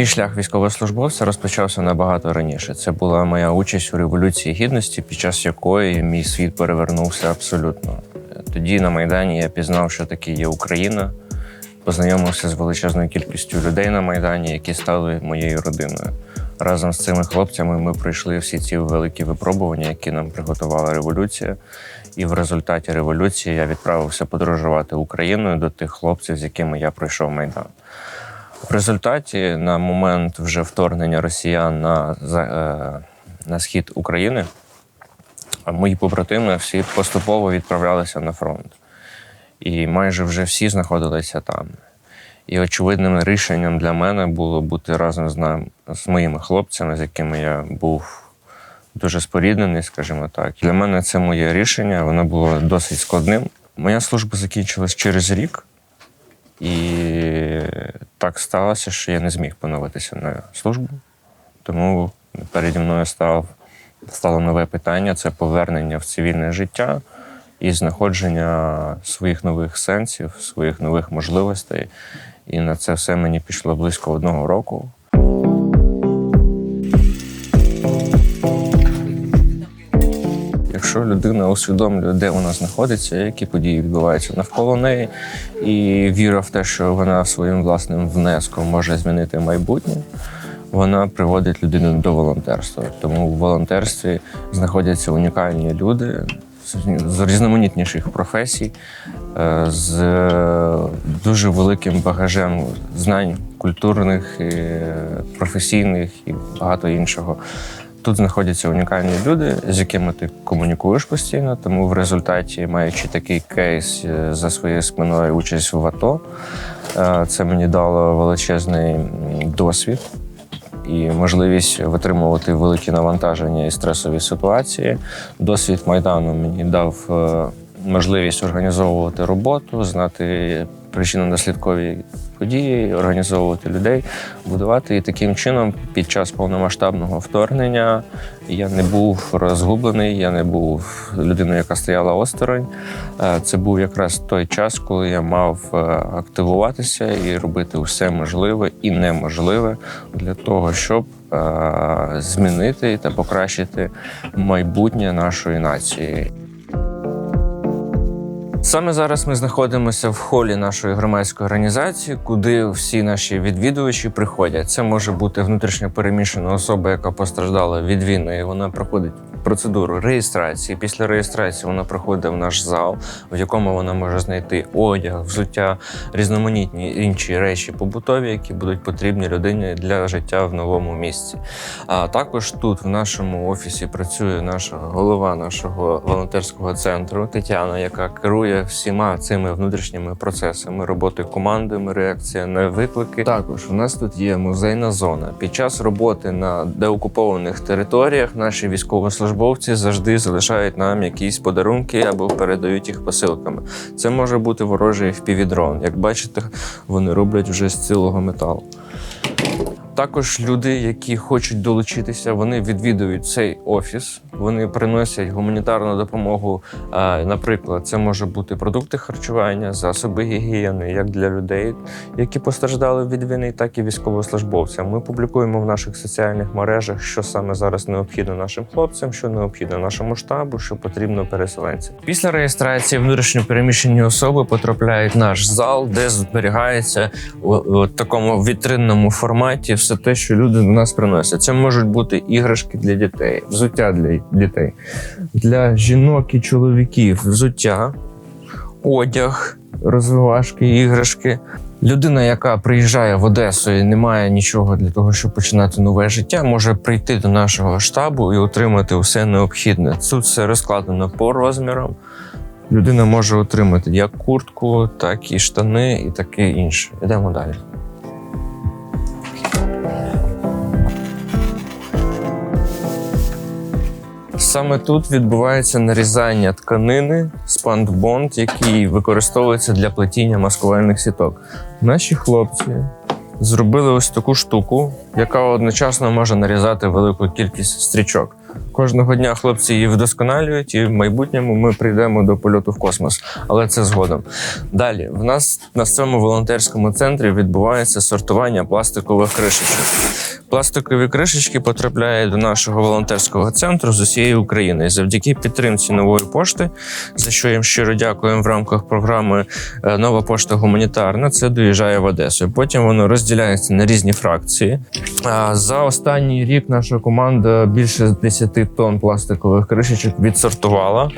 Мій шлях військовослужбовця розпочався набагато раніше. Це була моя участь у революції гідності, під час якої мій світ перевернувся абсолютно. Тоді на Майдані я пізнав, що таке є Україна, познайомився з величезною кількістю людей на Майдані, які стали моєю родиною. Разом з цими хлопцями ми пройшли всі ці великі випробування, які нам приготувала революція. І в результаті революції я відправився подорожувати Україною до тих хлопців, з якими я пройшов Майдан. В результаті, на момент вже вторгнення росіян на, е, на схід України, мої побратими всі поступово відправлялися на фронт. І майже вже всі знаходилися там. І очевидним рішенням для мене було бути разом з, нам, з моїми хлопцями, з якими я був дуже споріднений, скажімо так. Для мене це моє рішення, воно було досить складним. Моя служба закінчилась через рік, і так сталося, що я не зміг поновитися на службу. Тому переді мною став, стало нове питання це повернення в цивільне життя і знаходження своїх нових сенсів, своїх нових можливостей. І на це все мені пішло близько одного року. Якщо людина усвідомлює, де вона знаходиться, які події відбуваються навколо неї, і віра в те, що вона своїм власним внеском може змінити майбутнє, вона приводить людину до волонтерства. Тому в волонтерстві знаходяться унікальні люди з- різноманітніших професій, е, з дуже великим багажем знань культурних, і професійних і багато іншого. Тут знаходяться унікальні люди, з якими ти комунікуєш постійно. Тому в результаті, маючи такий кейс е, за своєю спиною участь в АТО, е, це мені дало величезний досвід і можливість витримувати великі навантаження і стресові ситуації. Досвід майдану мені дав е, можливість організовувати роботу, знати причинно-наслідкові події, організовувати людей, будувати. І таким чином, під час повномасштабного вторгнення я не був розгублений, я не був людиною, яка стояла осторонь. Е, Це був якраз той час, коли я мав е, активуватися і робити все можливе і неможливе для того, щоб е, змінити та покращити майбутнє нашої нації. Саме зараз ми знаходимося в холі нашої громадської організації, куди всі наші відвідувачі приходять. Це може бути внутрішньо переміщена особа, яка постраждала від війни. Вона проходить процедуру реєстрації. Після реєстрації вона проходить в наш зал, в якому вона може знайти одяг, взуття, різноманітні інші речі побутові, які будуть потрібні людині для життя в новому місці. А також тут, в нашому офісі, працює наша голова нашого волонтерського центру Тетяна, яка керує всіма цими внутрішніми процесами роботи командами, реакція на виклики. Також у нас тут є музейна зона. Під час роботи на деокупованих територіях наші військовослужбовці завжди залишають нам якісь подарунки або передають їх посилками. Це може бути ворожий впівдрон. Як бачите, вони роблять вже з цілого металу. Також люди, які хочуть долучитися, вони відвідують цей офіс. Вони приносять гуманітарну допомогу. Е, Наприклад, це може бути продукти харчування, засоби гігієни, як для людей, які постраждали від війни, так і військовослужбовцям. Ми публікуємо в наших соціальних мережах, що саме зараз необхідно нашим хлопцям, що необхідно нашому штабу, що потрібно переселенцям. Після реєстрації внутрішньо переміщені особи потрапляють в наш зал, де зберігається у такому вітринному форматі все те, що люди до нас приносять. Це можуть бути іграшки для дітей, взуття для дітей, для жінок і чоловіків, взуття, одяг, розвивашки, іграшки. Людина, яка приїжджає в Одесу і не має нічого для того, щоб починати нове життя, може прийти до нашого штабу і отримати все необхідне. Тут все розкладено по розмірам. Людина може отримати як куртку, так і штани, і таке інше. Йдемо далі. Саме тут відбувається нарізання тканини спандбонд, який використовується для плетіння маскувальних сіток. Наші хлопці зробили ось таку штуку, яка одночасно може нарізати велику кількість стрічок. Кожного дня хлопці її вдосконалюють, і в майбутньому ми прийдемо до польоту в космос. Але це згодом. Далі, в нас на цьому волонтерському центрі відбувається сортування пластикових кришечок. Пластикові кришечки потрапляють до нашого волонтерського центру з усієї України. Завдяки підтримці нової пошти, за що їм щиро дякуємо в рамках програми е, Нова пошта гуманітарна. Це доїжджає в Одесу. Потім воно розділяється на різні фракції. За останній рік наша команда більше 10 тонн пластикових кришечок відсортувала.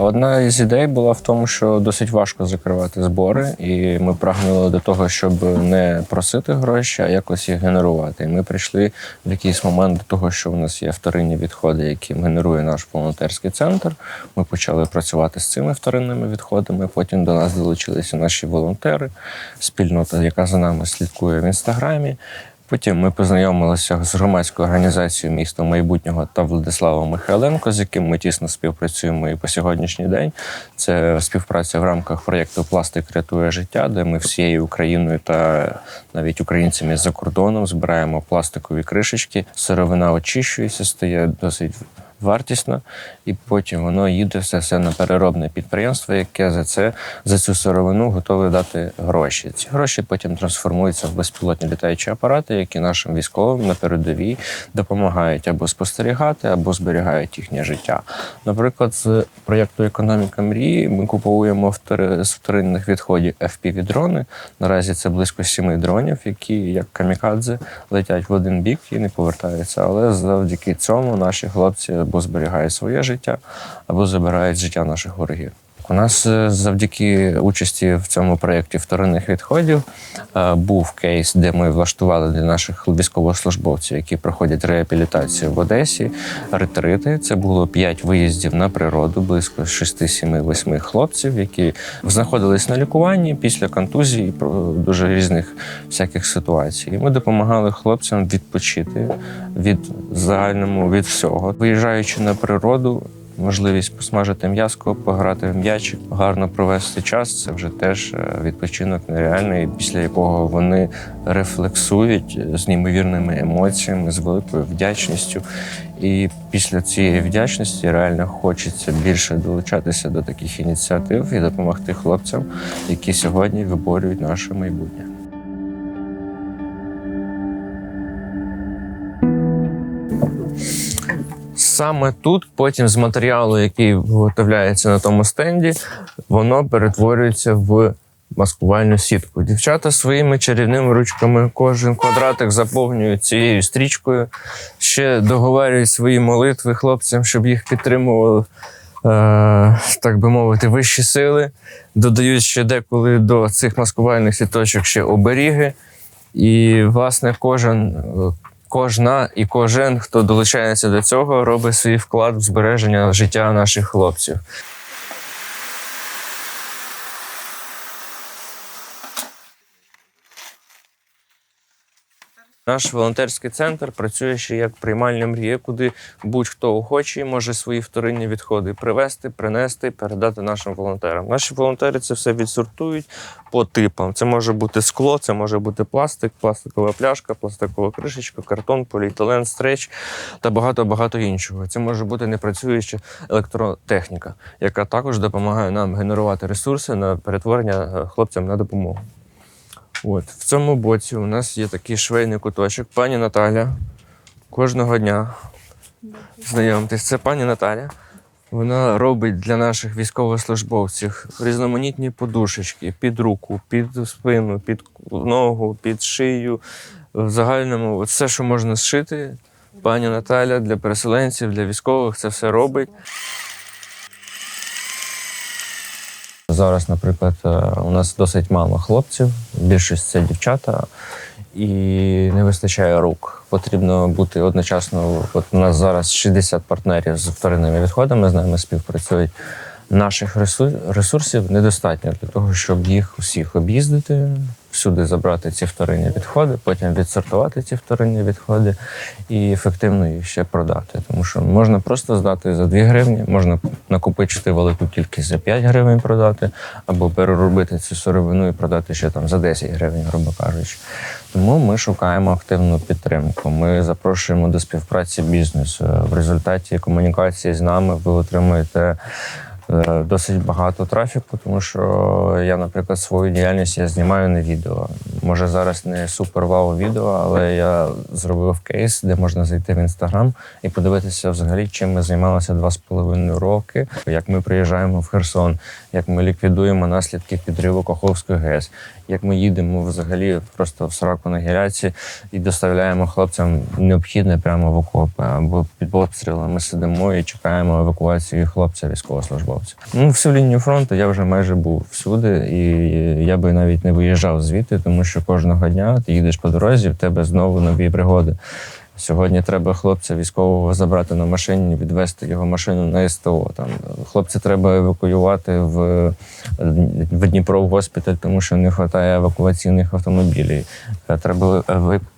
Одна із ідей була в тому, що досить важко закривати збори, і ми прагнули до того, щоб не просити гроші, а якось їх генерувати. І ми прийшли в якийсь момент до того, що в нас є вторинні відходи, які генерує наш волонтерський центр. Ми почали працювати з цими вторинними відходами. Потім до нас долучилися наші волонтери, спільнота, яка за нами слідкує в інстаграмі. Потім ми познайомилися з громадською організацією міста майбутнього та Владиславом Михайленко, з яким ми тісно співпрацюємо і по сьогоднішній день. Це співпраця в рамках проєкту Пластик рятує життя, де ми всією Україною та навіть українцями за кордоном збираємо пластикові кришечки. Сировина очищується, стає досить вартісно, і потім воно їде все все на переробне підприємство, яке за це за цю сировину готове дати гроші. Ці гроші потім трансформуються в безпілотні літаючі апарати, які нашим військовим на передовій допомагають або спостерігати, або зберігають їхнє життя. Наприклад, з проєкту Економіка мрії ми купуємо з вторинних відходів fpv дрони. Наразі це близько сіми дронів, які як камікадзе летять в один бік і не повертаються. Але завдяки цьому наші хлопці або зберігає своє життя, або забирає життя наших ворогів. У нас е, завдяки участі в цьому проєкті вторинних відходів е, був кейс, де ми влаштували для наших військовослужбовців, які проходять реабілітацію в Одесі, ретрити. Це було п'ять виїздів на природу, близько 6, 7, 8 хлопців, які знаходились на лікуванні після контузії, дуже різних всяких ситуацій. Ми допомагали хлопцям відпочити від загальному від всього, виїжджаючи на природу. Можливість посмажити м'яско, пограти в м'ячик, гарно провести час. Це вже теж е, відпочинок нереальний, після якого вони рефлексують з неймовірними емоціями, з великою вдячністю. І після цієї вдячності реально хочеться більше долучатися до таких ініціатив і допомогти хлопцям, які сьогодні виборюють наше майбутнє. Саме тут, потім з матеріалу, який виготовляється на тому стенді, воно перетворюється в маскувальну сітку. Дівчата своїми чарівними ручками кожен квадратик заповнюють цією стрічкою, ще договарюють свої молитви хлопцям, щоб їх підтримували. Е, так би мовити, вищі сили, додають ще деколи до цих маскувальних сіточок ще оберіги. І, власне, кожен, кожна і кожен, хто долучається до цього, робить свій вклад в збереження життя наших хлопців. Наш волонтерський центр працює ще як приймальня мрії, куди будь-хто охочий може свої вторинні відходи привезти, принести, передати нашим волонтерам. Наші волонтери це все відсортують по типам. Це може бути скло, це може бути пластик, пластикова пляшка, пластикова кришечка, картон, поліетилен, стреч та багато-багато іншого. Це може бути непрацююча електротехніка, яка також допомагає нам генерувати ресурси на перетворення е, хлопцям на допомогу. От в цьому боці у нас є такий швейний куточок. Пані Наталя кожного дня знайомтесь. Це пані Наталя. Вона робить для наших військовослужбовців різноманітні подушечки під руку, під спину, під ногу, під шию. В загальному все, що можна зшити. Пані Наталя для переселенців, для військових це все робить. Зараз, наприклад, е, у нас досить мало хлопців, більшість це дівчата, і не вистачає рук. Потрібно бути одночасно. От у нас зараз 60 партнерів з вторинними відходами з нами співпрацюють. Наших ресурсів недостатньо для того, щоб їх усіх об'їздити, всюди забрати ці вторинні відходи, потім відсортувати ці вторинні відходи і ефективно їх ще продати. Тому що можна просто здати за 2 гривні, можна накопичити велику кількість за 5 гривень продати, або переробити цю сировину і продати ще там за 10 гривень, грубо кажучи. Тому ми шукаємо активну підтримку. Ми запрошуємо до співпраці бізнесу. В результаті комунікації з нами ви отримуєте досить багато трафіку, тому що я, наприклад, свою діяльність я знімаю на відео. Може зараз не супер вау відео, але я зробив кейс, де можна зайти в інстаграм і подивитися взагалі, чим ми займалися два з половиною роки, як ми приїжджаємо в Херсон, як ми ліквідуємо наслідки підриву Каховської ГЕС, як ми їдемо взагалі просто в сраку на гіляці і доставляємо хлопцям необхідне прямо в окопи або під обстрілами сидимо і чекаємо евакуацію хлопця військовослужбовця. Ну, всю лінію фронту я вже майже був всюди, і я би навіть не виїжджав звідти, тому що кожного дня ти їдеш по дорозі, в тебе знову нові пригоди. Сьогодні треба хлопця військового забрати на машині, відвести його машину на СТО. Там хлопця треба евакуювати в, в Дніпро в госпіталь, тому що не вистачає евакуаційних автомобілів. Е, Треба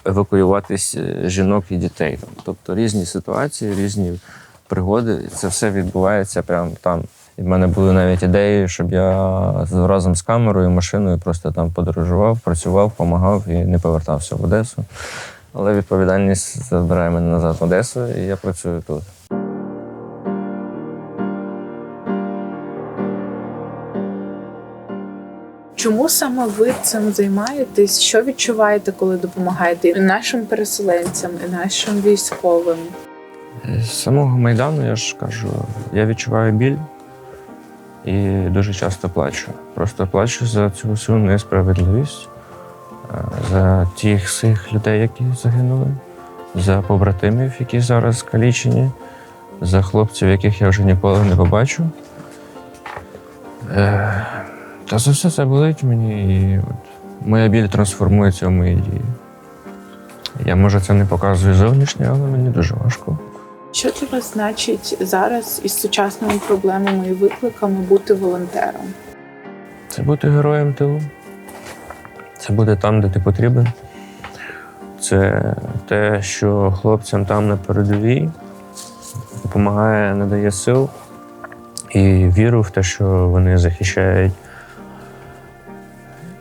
евакуюватись е, жінок і дітей. Тобто різні ситуації, різні пригоди. Це все відбувається прямо там. І в мене були навіть ідеї, щоб я разом з камерою, машиною просто там подорожував, працював, допомагав і не повертався в Одесу. Але відповідальність забирає мене назад в Одесу, і я працюю тут. Чому саме ви цим займаєтесь? Що відчуваєте, коли допомагаєте і нашим переселенцям, і нашим військовим? З самого Майдану я ж кажу, я відчуваю біль і дуже часто плачу. Просто плачу за цю всю несправедливість, за тих всіх людей, які загинули, за побратимів, які зараз скалічені, за хлопців, яких я вже ніколи не побачу. Е, Та за все це болить мені, і от моя біль трансформується в мої дії. Я може це не показую зовнішньо, але мені дуже важко. Що для вас значить зараз із сучасними проблемами і викликами бути волонтером? Це бути героєм тилу. Це буде там, де ти потрібен. Це те, що хлопцям там на передовій допомагає, надає сил і віру в те, що вони захищають.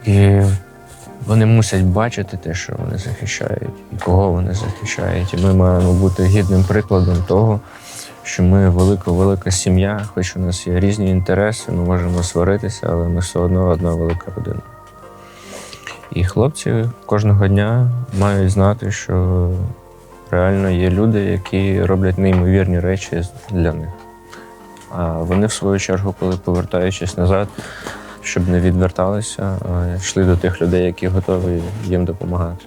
І вони мусять бачити те, що вони захищають, і кого вони захищають. І ми маємо бути гідним прикладом того, що ми велика-велика сім'я, хоч у нас є різні інтереси, ми можемо сваритися, але ми все одно одна велика родина. І хлопці кожного дня мають знати, що реально є люди, які роблять неймовірні речі для них. А вони, в свою чергу, коли повертаючись назад, щоб не відверталися, йшли до тих людей, які готові їм допомагати.